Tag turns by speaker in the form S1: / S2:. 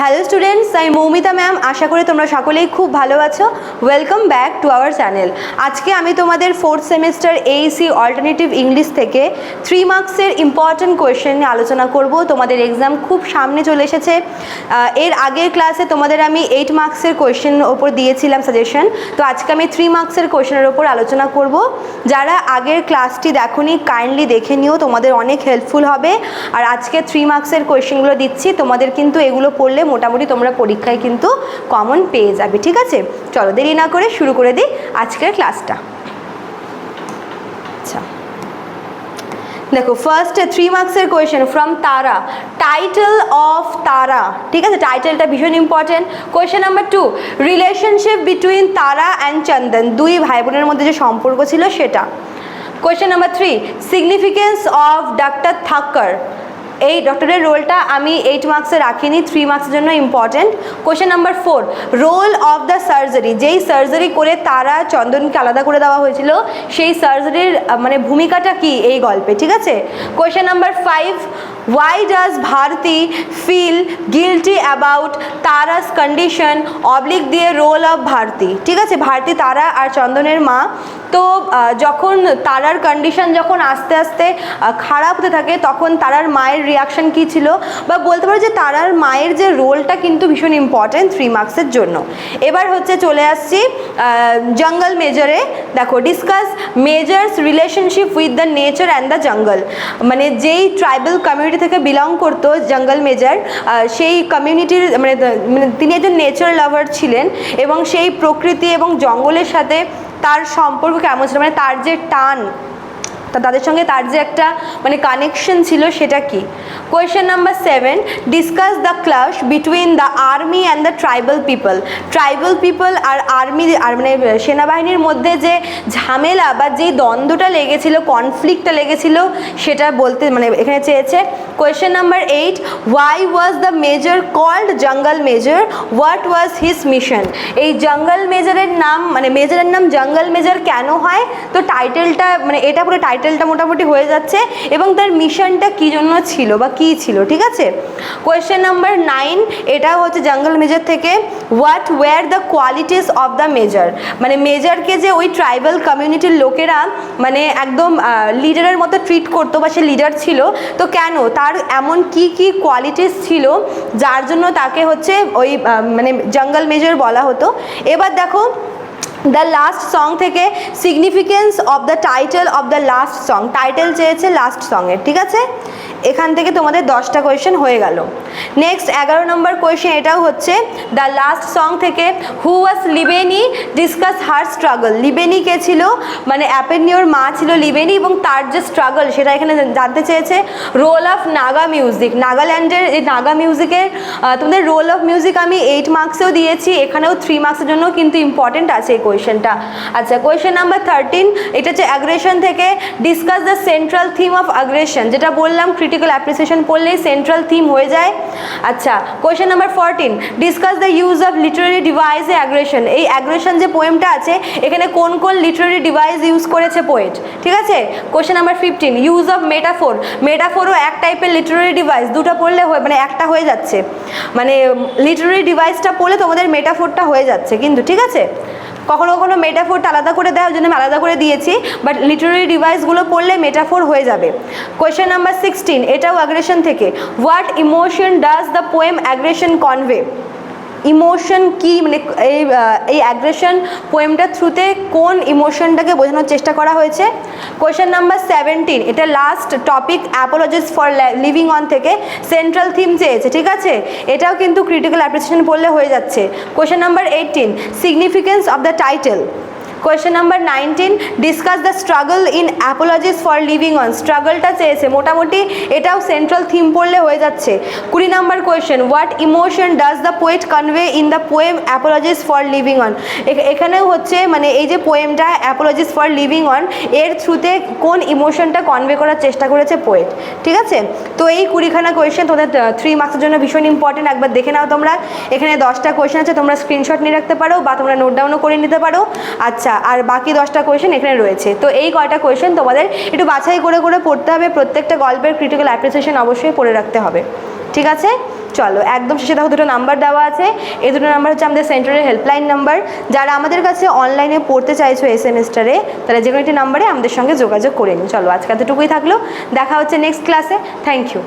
S1: Hello students আমি Moumita ma'am আশা করি তোমরা সকলেই খুব ভালো আছো। Welcome back to our channel আজকে আমি তোমাদের fourth semester AEC alternative English থেকে থ্রি মার্কসের ইম্পর্ট্যান্ট কোয়েশ্চেন নিয়ে আলোচনা করব। তোমাদের এক্সাম খুব সামনে চলে এসেছে। এর আগের ক্লাসে তোমাদের আমি এইট মার্কসের কোয়েশ্চেন ওপর দিয়েছিলাম সাজেশন তো আজকে আমি থ্রি মার্কসের কোয়েশ্চেনের ওপর আলোচনা করব। যারা আগের ক্লাসটি দেখোনি কাইন্ডলি দেখে নিও, তোমাদের অনেক হেল্পফুল হবে। আর আজকে থ্রি মার্কসের কোয়েশ্চেনগুলো দিচ্ছি। তোমাদের কিন্তু এগুলো পড়লে মোটামুটি তোমরা পরীক্ষায় কিন্তু কমন পেয়ে যাবে, ঠিক আছে? চলো দেরি না করে শুরু করে দিই আজকের ক্লাসটা আচ্ছা। দেখো ফার্স্ট থ্রি মার্কসের question from Tara title of Tara ঠিক আছে? টাইটেলটা ভীষণ important question number two relationship between Tara and Chandan দুই ভাই বোনের মধ্যে যে সম্পর্ক ছিল সেটা। Question number three significance of doctor Thakkar এই ডক্টরের রোলটা আমি এইট মার্কসে রাখিনি থ্রি মার্কসের জন্য important question number four role of the surgery যেই সার্জারি করে তারা চন্দনকে আলাদা করে দেওয়া হয়েছিল, সেই সার্জারির মানে ভূমিকাটা কি এই গল্পে, ঠিক আছে? Question number five why does Bharati feel guilty about Tara's condition oblique দিয়ে রোল অফ ভারতী ঠিক আছে ভারতী তারা আর চন্দনের মা। তো যখন তারার কন্ডিশন যখন আস্তে আস্তে খারাপ হতে থাকে, তখন তারার মায়ের রিয়াকশন কী ছিল? বা বলতে পারো যে তারার মায়ের যে রোলটা কিন্তু ভীষণ ইম্পর্টেন্ট থ্রি মার্কসের জন্য। এবার হচ্ছে চলে আসছি জঙ্গল মেজরে দেখো discuss major's relationship with the nature and the jungle মানে যেই ট্রাইবাল কমিউনিটি থেকে বিলং করতো জঙ্গল মেজার। সেই কমিউনিটির মানে মানে তিনি একজন নেচার লাভার ছিলেন এবং সেই প্রকৃতি এবং জঙ্গলের সাথে তার সম্পর্ক কেমন ছিল? মানে তার যে টান তাদের সঙ্গে তার যে একটা মানে কানেকশন ছিল সেটা কি? Question number seven discuss the clash between the army and the tribal people tribal people আর আর্মি আর মানে সেনাবাহিনীর মধ্যে যে ঝামেলা বা যেই দ্বন্দ্বটা লেগেছিল কনফ্লিক্টটা লেগেছিল, সেটা বলতে মানে এখানে চেয়েছে। Question number eight why was the major called jungle major what was his mission এই জঙ্গল মেজরের নাম মানে মেজরের নাম জঙ্গল মেজর কেন হয়? তো টাইটেলটা মানে এটা পুরো টাইটেলটা মোটামুটি হয়ে যাচ্ছে এবং তার মিশনটা কী জন্য ছিল বা কী ছিল, ঠিক আছে? কোয়েশ্চেন নাম্বার নাইন এটা হচ্ছে জঙ্গল মেজর থেকে what were the qualities of the major মানে মেজরকে যে ওই ট্রাইবাল কমিউনিটির লোকেরা মানে একদম লিডারের মতো ট্রিট করতো বা সে লিডার ছিল, তো কেন? তার এমন কি কি কোয়ালিটিস ছিল, যার জন্য তাকে হচ্ছে ওই মানে জঙ্গল মেজর বলা হতো? এবার দেখো দ্য লাস্ট সং থেকে significance of the title of the last song title চেয়েছে লাস্ট সঙের ঠিক আছে? এখান থেকে তোমাদের দশটা কোয়েশ্চেন হয়ে গেল। নেক্সট এগারো নম্বর কোয়েশ্চেন এটাও হচ্ছে দ্য লাস্ট সং থেকে হু ওয়াজ লিবেনি ডিসকাস হার স্ট্রাগল লিবেনি কে ছিল? মানে অ্যাপেনিওর মা ছিল লিবেনি এবং তার যে স্ট্রাগল সেটা এখানে জানতে চেয়েছে রোল অফ নাগা মিউজিক নাগাল্যান্ডের এই নাগা মিউজিকের তোমাদের রোল অফ মিউজিক আমি এইট মার্কসেও দিয়েছি, এখানেও থ্রি মার্কসের জন্য কিন্তু ইম্পর্টেন্ট আছে এই কোয়েশ্চেনটা আচ্ছা কোয়েশ্চেন নাম্বার থার্টিন এটা হচ্ছে অ্যাগ্রেশন থেকে discuss the central theme of aggression যেটা বললাম ক্রিটিক্যাল অ্যাপ্রিসিয়েশন পড়লেই সেন্ট্রাল থিম হয়ে যায়। আচ্ছা question number fourteen discuss the use of literary device A aggression এই অ্যাগ্রেশন যে পোয়েমটা আছে, এখানে কোন কোন লিটারারি ডিভাইস ইউজ করেছে পোয়েট ঠিক আছে? Question number fifteen use of metaphor মেটাফোরও এক টাইপের লিটারারি ডিভাইস দুটো পড়লে হয়ে মানে একটা হয়ে যাচ্ছে। মানে লিটারারি ডিভাইসটা পড়লে তোমাদের মেটাফোরটা হয়ে যাচ্ছে কিন্তু, ঠিক আছে? কখনো কখনো মেটাফোরটা আলাদা করে দেওয়ার জন্য আমি আলাদা করে দিয়েছি বাট লিটারি ডিভাইসগুলো পড়লে মেটাফোর হয়ে যাবে। কোয়েশ্চেন নাম্বার সিক্সটিন এটাও অ্যাগ্রেশন থেকে। What emotion does the poem aggression convey emotion কি মানে এই এই অ্যাগ্রেশন পোয়েমটার থ্রুতে কোন ইমোশনটাকে বোঝানোর চেষ্টা করা হয়েছে? কোয়েশ্চেন নাম্বার সেভেন্টিন এটা last topic apologies for living on থেকে সেন্ট্রাল থিম চেয়েছে, ঠিক আছে? এটাও কিন্তু ক্রিটিক্যাল অ্যাপ্রিসিয়েশন পড়লে হয়ে যাচ্ছে। Question number eighteen significance of the title question number nineteen discuss the struggle in apologies for living on স্ট্রাগলটা চেয়েছে। মোটামুটি এটাও সেন্ট্রাল থিম পড়লে হয়ে যাচ্ছে। কুড়ি number question what emotion does the poet convey in the poem apologies for living on এখানেও হচ্ছে মানে এই যে পোয়েমটা অ্যাপোলজিস ফর লিভিং অন এর থ্রুতে কোন ইমোশনটা কনভে করার চেষ্টা করেছে পোয়েট ঠিক আছে? তো এই কুড়িখানা কোয়েশ্চেন তোমাদের থ্রি মার্কসের জন্য ভীষণ ইম্পর্টেন্ট একবার দেখে নাও তোমরা। এখানে দশটা কোয়েশ্চেন আছে, তোমরা স্ক্রিনশট নিয়ে রাখতে পারো বা তোমরা নোট ডাউনও করে নিতে পারো। আচ্ছা আর বাকি দশটা কোয়েশ্চেন এখানে রয়েছে। তো এই কয়টা কোয়েশ্চেন তোমাদের একটু বাছাই করে করে পড়তে হবে। প্রত্যেকটা গল্পের ক্রিটিক্যাল অ্যাপ্রিসিয়েশন অবশ্যই পড়ে রাখতে হবে। ঠিক আছে? চলো, একদম শেষে দেখো দুটো নাম্বার দেওয়া আছে। এই দুটো নাম্বার হচ্ছে আমাদের সেন্টারের হেল্পলাইন নাম্বার যারা আমাদের কাছে অনলাইনে পড়তে চাইছো এই সেমিস্টারে তারা যে কোনো একটি নাম্বারে আমাদের সঙ্গে যোগাযোগ করে নিন চলো, আজকে এতটুকুই থাকল। দেখা হচ্ছে নেক্সট ক্লাসে থ্যাংক ইউ